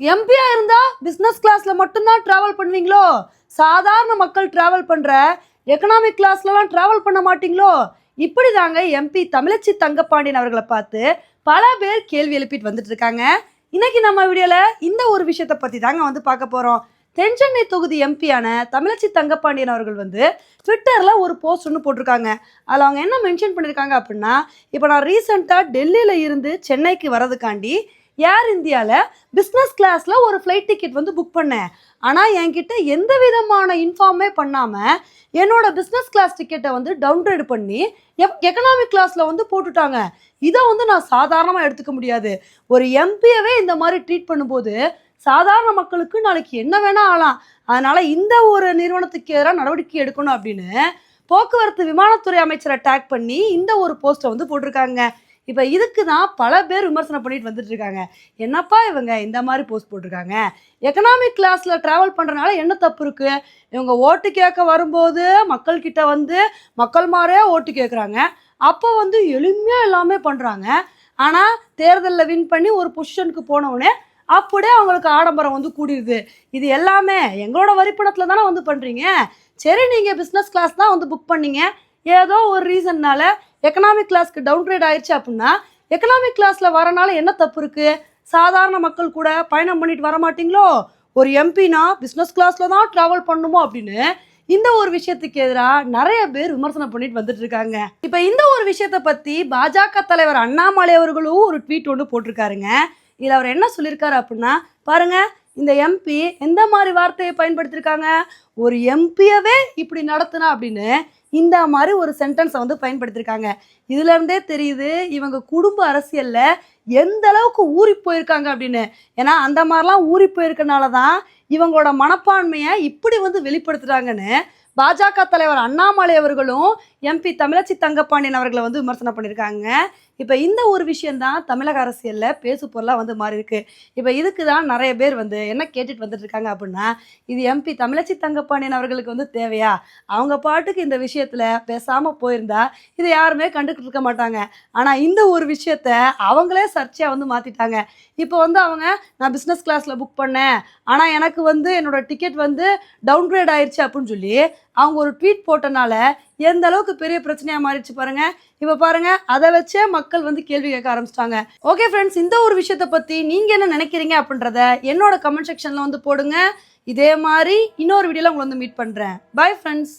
எம்பியா இருந்தா பிஸ்னஸ் கிளாஸ்ல மட்டும்தான் டிராவல் பண்ணுவீங்களோ? சாதாரண மக்கள் டிராவல் பண்ற எக்கனாமிக் கிளாஸ்லலாம் டிராவல் பண்ண மாட்டீங்களோ? இப்படி தாங்க எம்பி தமிழச்சி தங்கப்பாண்டியன் அவர்களை பார்த்து பல பேர் கேள்வி எழுப்பிட்டு வந்துட்டு இருக்காங்க. இன்னைக்கு நம்ம வீடியோல இந்த ஒரு விஷயத்தை பத்தி தாங்க வந்து பார்க்க போறோம். தென்சென்னை தொகுதி எம்பியான தமிழச்சி தங்கப்பாண்டியன் அவர்கள் வந்து ட்விட்டரில் ஒரு போஸ்ட் ஒன்று போட்டிருக்காங்க. அதில் அவங்க என்ன மென்ஷன் பண்ணியிருக்காங்க அப்படின்னா இப்போ நான் ரீசெண்டாக டெல்லியில் இருந்து சென்னைக்கு வரதுக்காண்டி ஏர் இந்தியாவில் பிஸ்னஸ் கிளாஸில் ஒரு ஃப்ளைட் டிக்கெட் வந்து புக் பண்ணேன். ஆனால் என்கிட்ட எந்த விதமான இன்ஃபார்மே பண்ணாமல் என்னோட பிஸ்னஸ் கிளாஸ் டிக்கெட்டை வந்து டவுன்கிரேட் பண்ணி எப் எக்கனாமிக் கிளாஸில் வந்து போட்டுட்டாங்க. இதை வந்து நான் சாதாரணமாக எடுத்துக்க முடியாது. ஒரு எம்பியவே இந்த மாதிரி ட்ரீட் பண்ணும்போது சாதாரண மக்களுக்கு நாளைக்கு என்ன வேணால் ஆகலாம். அதனால் இந்த ஒரு நிறுவனத்துக்கு எதிராக நடவடிக்கை எடுக்கணும் அப்படின்னு போக்குவரத்து விமானத்துறை அமைச்சரை டேக் பண்ணி இந்த ஒரு போஸ்ட்டை வந்து போட்டிருக்காங்க. இப்போ இதுக்கு தான் பல பேர் விமர்சனம் பண்ணிட்டு வந்துட்டு இருக்காங்க என்னப்பா இவங்க இந்த மாதிரி போஸ்ட் போட்டிருக்காங்க? எக்கனாமிக் கிளாஸில் ட்ராவல் பண்ணுறனால என்ன தப்பு இருக்கு? இவங்க ஓட்டு கேட்க வரும்போது மக்கள்கிட்ட வந்து மக்கள் மாதிரியே ஓட்டு கேட்குறாங்க அப்போ வந்து எளிமையாக எல்லாமே பண்ணுறாங்க ஆனால் தேர்தலில் வின் பண்ணி ஒரு பொசிஷனுக்கு போனவுடனே அப்படியே அவங்களுக்கு ஆடம்பரம் வந்து கூடிடுது இது எல்லாமே எங்களோட வரிப்பணத்தில் தானே வந்து பண்ணுறீங்க சரி நீங்கள் பிஸ்னஸ் கிளாஸ் தான் வந்து புக் பண்ணீங்க. ஏதோ ஒரு ரீசன்னால எக்கனாமிக் கிளாஸ்க்கு டவுன்கிரேட் ஆயிடுச்சு அப்படின்னா எக்கனாமிக் கிளாஸில் வரனால என்ன தப்பு இருக்குது சாதாரண மக்கள் கூட பயணம் பண்ணிட்டு வரமாட்டிங்களோ? ஒரு எம்பினா பிஸ்னஸ் கிளாஸில் தான் ட்ராவல் பண்ணுமோ அப்படின்னு இந்த ஒரு விஷயத்துக்கு எதிராக நிறைய பேர் விமர்சனம் பண்ணிட்டு வந்துட்டு இருக்காங்க. இப்போ இந்த ஒரு விஷயத்தை பற்றி பாஜக தலைவர் அண்ணாமலை அவர்களும் ஒரு ட்வீட் ஒன்று போட்டிருக்காருங்க. இதில் அவர் என்ன சொல்லியிருக்காரு அப்படின்னா பாருங்க இந்த எம்பி எந்த மாதிரி வார்த்தையை பயன்படுத்தியிருக்காங்க? ஒரு எம்பியவே இப்படி நடத்தினா அப்படின்னு இந்த மாதிரி ஒரு சென்டென்ஸை வந்து பயன்படுத்தியிருக்காங்க இதுலேருந்தே தெரியுது இவங்க குடும்ப அரசியலில் எந்த அளவுக்கு ஊறி போயிருக்காங்க அப்படின்னு. ஏன்னா அந்த மாதிரிலாம் ஊறி போயிருக்கனால தான் இவங்களோட மனப்பான்மையை இப்படி வந்து வெளிப்படுத்துகிறாங்கன்னு பாஜக தலைவர் அண்ணாமலை அவர்களும் எம்பி தமிழச்சி தங்கப்பாண்டியன் அவர்களை வந்து விமர்சனம் பண்ணியிருக்காங்க. இப்போ இந்த ஒரு விஷயந்தான் தமிழக அரசியலில் பேசு பொருளாக வந்து மாறி இருக்கு இப்போ இதுக்கு தான் நிறைய பேர் வந்து என்ன கேட்டுட்டு வந்துட்டு இருக்காங்க அப்படின்னா இது எம்பி தமிழச்சி தங்கப்பாண்டியன் அவர்களுக்கு வந்து தேவையா? அவங்க பாட்டுக்கு இந்த விஷயத்தில் பேசாமல் போயிருந்தா இதை யாருமே கண்டுக்கிட்டு இருக்க மாட்டாங்க. ஆனால் இந்த ஒரு விஷயத்த அவங்களே சர்ச்சையாக வந்து மாற்றிட்டாங்க இப்போ வந்து அவங்க நான் பிஸ்னஸ் கிளாஸில் புக் பண்ணேன். ஆனால் எனக்கு வந்து என்னோட டிக்கெட் வந்து டவுன்கிரேட் ஆயிடுச்சு அப்படின்னு சொல்லி அவங்க ஒரு ட்வீட் போட்டனால எந்த அளவுக்கு பெரிய பிரச்சனையாக மாறிடுச்சு பாருங்கள் இப்போ பாருங்க அதை வச்சே மக்கள் வந்து கேள்வி கேட்க ஆரம்பிச்சிட்டாங்க. ஓகே ஃப்ரெண்ட்ஸ் இந்த ஒரு விஷயத்தை பற்றி நீங்கள் என்ன நினைக்கிறீங்க அப்படின்றத என்னோட கமெண்ட் செக்ஷனில் வந்து போடுங்க. இதே மாதிரி இன்னொரு வீடியோவில் உங்களை வந்து மீட் பண்ணுறேன் பை ஃப்ரெண்ட்ஸ்